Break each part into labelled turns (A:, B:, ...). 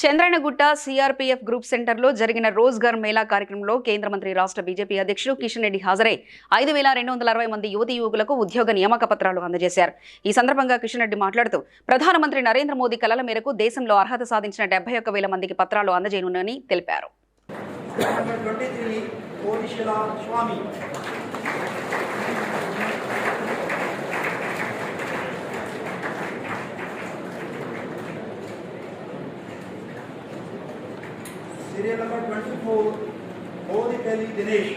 A: చంద్రనగుట్ట CRPF group సెంటర్లో జరిగిన రోజ్గార్ మేళా కార్యక్రమంలో కేంద్ర మంత్రి రాష్ట్ర బీజేపీ అధ్యక్షుడు కిషన్ రెడ్డి హాజరై ఐదు వేల రెండు వందల అరవై మంది యువతి యువకులకు ఉద్యోగ నియామక పత్రాలు అందజేశారు. ఈ సందర్భంగా కిషన్ రెడ్డి మాట్లాడుతూ ప్రధానమంత్రి నరేంద్ర మోదీ కలల మేరకు దేశంలో అర్హత సాధించిన డెబ్బై ఒక్క వేల మందికి పత్రాలు అందజేయనున్నారని తెలిపారు.
B: Serial number 24, Modipelli Dinesh.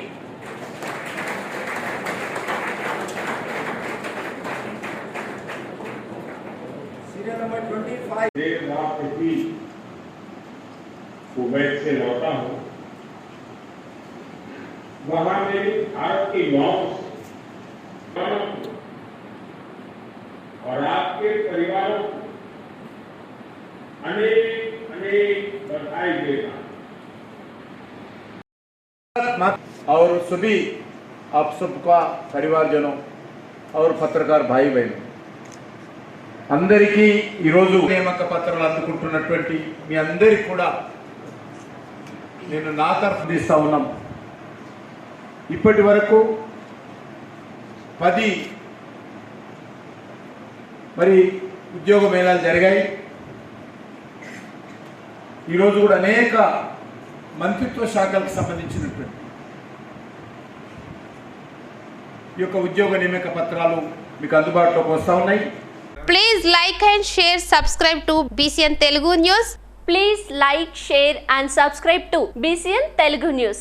B: Serial number 25,
C: देर रात ही कुवैत से लौटा हूँ। वहाँ मेरी युवाओं और आपके परिवारों अनेक अनेक बधाई देता हूँ
D: और सभी आप सबका परिवारजनों और पत्रकार भाई बहनों అందరికీ ఈరోజు నియామక పత్రాలు అందుకుంటున్నటువంటి మీ అందరికి కూడా నేను నా తరఫు తీస్తా ఉన్నాం ఇప్పటి వరకు పది మరి ఉద్యోగ మేళాలు జరిగాయి ఈరోజు కూడా అనేక మంత్రిత్వ శాఖలకు సంబంధించినటువంటి ఈ యొక్క ఉద్యోగ నియామక పత్రాలు మీకు అందుబాటులోకి వస్తూ ఉన్నాయి
E: Please like and share, subscribe to BCN Telugu News.
F: Please like, share and subscribe to BCN Telugu News.